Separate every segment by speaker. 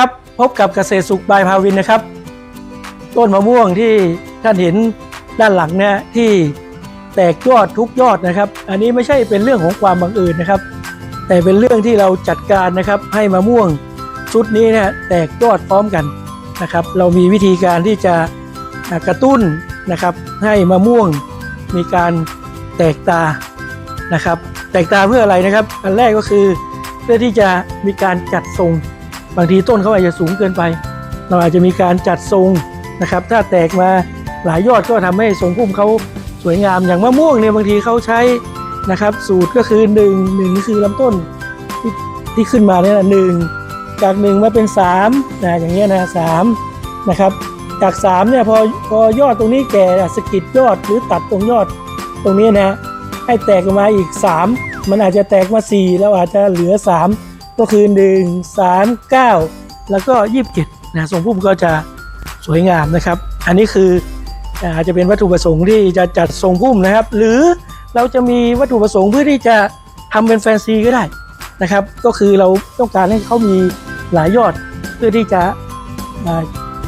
Speaker 1: ครับพบกับเกษตรสุขบายภาวินนะครับ ต้นมะม่วงที่ท่านเห็นด้านหลังเนี่ยที่แตกยอดทุกยอดนะครับ อันนี้ไม่ใช่เป็นเรื่องของความบังเอิญนะครับ แต่เป็นเรื่องที่เราจัดการนะครับให้มะม่วงชุดนี้เนี่ยแตกยอดพร้อมกันนะครับ เรามีวิธีการที่จะกระตุ้นนะครับ ให้มะม่วงมีการแตกตานะครับ แตกตาเพื่ออะไรนะครับ อันแรกก็คือเพื่อที่จะมีการจัดทรง บางทีต้นเขาอาจจะสูงเกินไป เราอาจจะมีการจัดทรงนะครับ ถ้าแตกมาหลายยอดก็ทำให้ทรงพุ่มเขาสวยงามอย่างมะม่วงเนี่ยบางทีเขาใช้นะครับสูตรก็คือ1นึ่งหนึ่งคือลำต้นที่ที่ขึ้นมาเนี่ยนะหนึ่งจากหนึ่งมาเป็น3นะอย่างเงี้ยนะสามนะครับจาก3เนี่ยพอพอยอดตรงนี้แก่สะกิดยอดหรือตัดตรงยอดตรงนี้นะให้แตกออกมาอีก 3 มันอาจจะแตกมา 4 แล้วอาจจะเหลือ 3 ก็คือ 1 3 9 แล้วก็ 27นะทรงพุ่มก็จะสวยงามนะครับ อันนี้คืออาจจะเป็นวัตถุประสงค์ที่จะจัดทรงพุ่มนะครับ หรือเราจะมีวัตถุประสงค์เพื่อที่จะทำเป็นแฟนซีก็ได้นะครับ ก็คือเราต้องการให้เขามีหลายยอดเพื่อที่จะ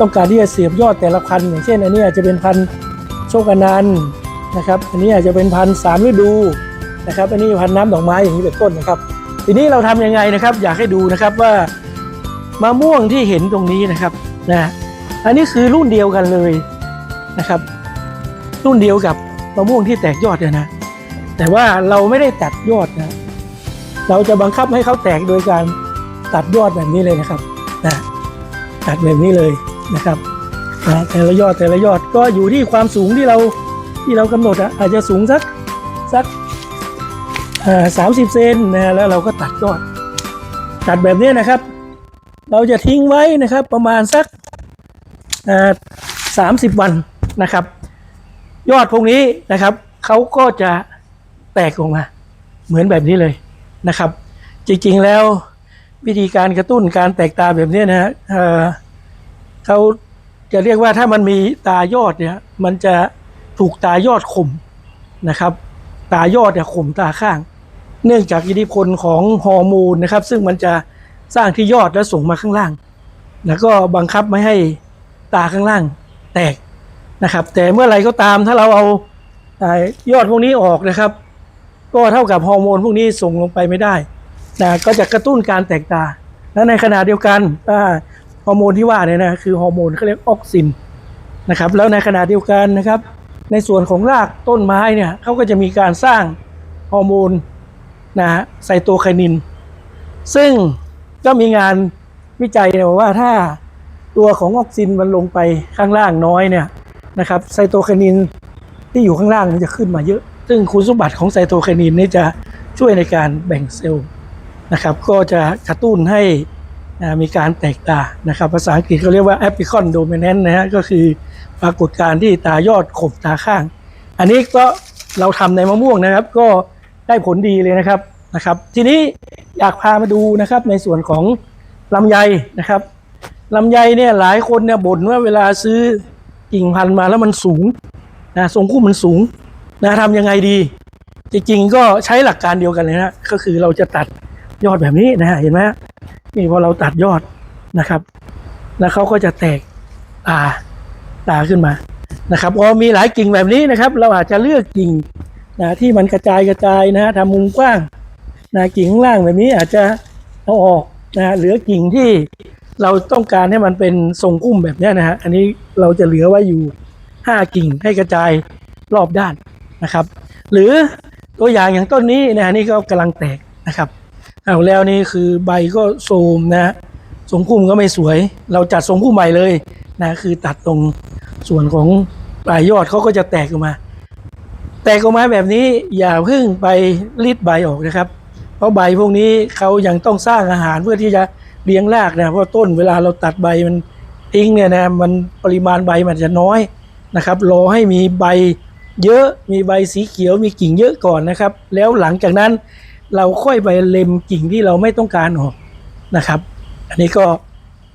Speaker 1: ต้องการที่จะเสียบยอดแต่ละพันธุ์อย่างเช่น อันนี้อาจจะเป็นพันธุ์โชคอนันต์นะครับ อันนี้อาจจะเป็นพันธุ์สามฤดูนะครับ อันนี้พันธุ์น้ำดอกไม้อย่างนี้เป็นต้นนะครับ ทีนี้เราทำยังไงนะครับ อยากให้ดูนะครับว่ามะม่วงที่เห็นตรงนี้นะครับนะอันนี้คือรุ่นเดียวกันเลยนะครับ รุ่นเดียวกับมะม่วงที่แตกยอดเนี่ยนะแต่ว่าเราไม่ได้ตัดยอดนะเราจะบังคับให้เขาแตกโดยการตัดยอดแบบนี้เลยนะครับนะตัดแบบนี้เลยนะครับนะแต่ละยอดแต่ละยอดก็อยู่ที่ความสูงที่เราที่เรากำหนดอะอาจจะสูงสักสัก สามสิบเซนนะแล้วเราก็ตัดยอดตัดแบบนี้นะครับ เราจะทิ้งไว้นะครับประมาณสักสามสิบวันนะครับ ยอดพวกนี้นะครับเขาก็จะแตกออกมา เหมือนแบบนี้เลยนะครับ จริงๆแล้ววิธีการกระตุ้นการแตกตาแบบนี้นะฮะเเขาจะเรียกว่าถ้ามันมีตายอดเนี่ย มันจะถูกตายอดข่มนะครับ ตายอดเนี่ยข่มตาข้าง เนื่องจากอิทธิพลของฮอร์โมนนะครับ ซึ่งมันจะสร้างที่ยอดแล้วส่งมาข้างล่าง แล้วก็บังคับไม่ให้ตาข้างล่างแตกนะครับ แต่เมื่อไรก็ตามถ้าเราเอาอ่ายอดพวกนี้ออกนะครับ ก็เท่ากับฮอร์โมนพวกนี้ส่งลงไปไม่ได้นะก็จะกระตุ้นการแตกตา และในขณะเดียวกันฮอร์โมนที่ว่าเนี่ยนะคือฮอร์โมนเขาเรียกออกซินนะครับ แล้วในขณะเดียวกันนะครับ ในส่วนของรากต้นไม้เนี่ยเขาก็จะมีการสร้างฮอร์โมน นะฮะไซโตไคนิน ซึ่งก็มีงานวิจัยเนี่ยบอกว่าถ้าตัวของออกซินมันลงไปข้างล่างน้อยเนี่ยนะครับไซโตไคนินที่อยู่ข้างล่างมันจะขึ้นมาเยอะ ซึ่งคุณสมบัติของไซโตไคนินนี่จะช่วยในการแบ่งเซลล์นะครับก็จะกระตุ้นให้มีการแตกตานะครับ ภาษาอังกฤษเขาเรียกว่า apricot dominant นะฮะก็คือปรากฏการณ์ที่ตายอดขบตาข้าง อันนี้ก็เราทำในมะม่วงนะครับก็ ได้ผลดีเลยนะครับนะครับ ทีนี้อยากพามาดูนะครับในส่วนของลำไยนะครับลำไยเนี่ยหลายคนเนี่ยบ่นว่าเวลาซื้อกิ่งพันธุ์มาแล้วมันสูงนะทรงคู่มันสูงนะทำยังไงดี จริงๆก็ใช้หลักการเดียวกันเลยนะก็คือเราจะตัดยอดแบบนี้นะเห็นไหมนี่พอเราตัดยอดนะครับ แล้วเขาก็จะแตกตาตาขึ้นมานะครับพอมีหลายกิ่งแบบนี้นะครับ เราอาจจะเลือกกิ่ง นะที่มันกระจายกระจายนะฮะทำมุมกว้างนะกิ่งล่างแบบนี้อาจจะเอาออกนะเหลือกิ่งที่เราต้องการให้มันเป็นทรงพุ่มแบบนี้นะฮะอันนี้เราจะเหลือไว้อยู่ห้ากิ่งให้กระจายรอบด้านนะครับ หรือตัวอย่างอย่างต้นนี้นะฮะนี่ก็กำลังแตกนะครับเอาแล้วนี่คือใบก็โทมนะฮะทรงพุ่มก็ไม่สวย เราจัดทรงพุ่มใหม่เลยนะคือตัดตรงส่วนของปลายยอดเขาก็จะแตกออกมา แต่กออกมาแบบนี้อย่าเพิ่งไปรีดใบออกนะครับ เพราะใบพวกนี้เขายังต้องสร้างอาหารเพื่อที่จะเลี้ยงรากนะเพราะต้นเวลาเราตัดใบมันทิ้งเนี่ยนะมันปริมาณใบมันจะน้อยนะครับรอให้มีใบเยอะมีใบสีเขียวมีกิ่งเยอะก่อนนะครับ แล้วหลังจากนั้นเราค่อยไปเล็มกิ่งที่เราไม่ต้องการออกนะครับ อันนี้ก็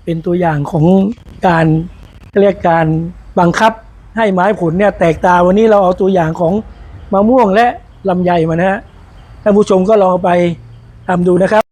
Speaker 1: เป็นตัวอย่างของการเรียกการบังคับให้ไม้ผลเนี่ยแตกตาวันนี้เราเอาตัวอย่างของ มะม่วงและลำไยมานะฮะท่านผู้ชมก็ลองไปทำดูนะครับ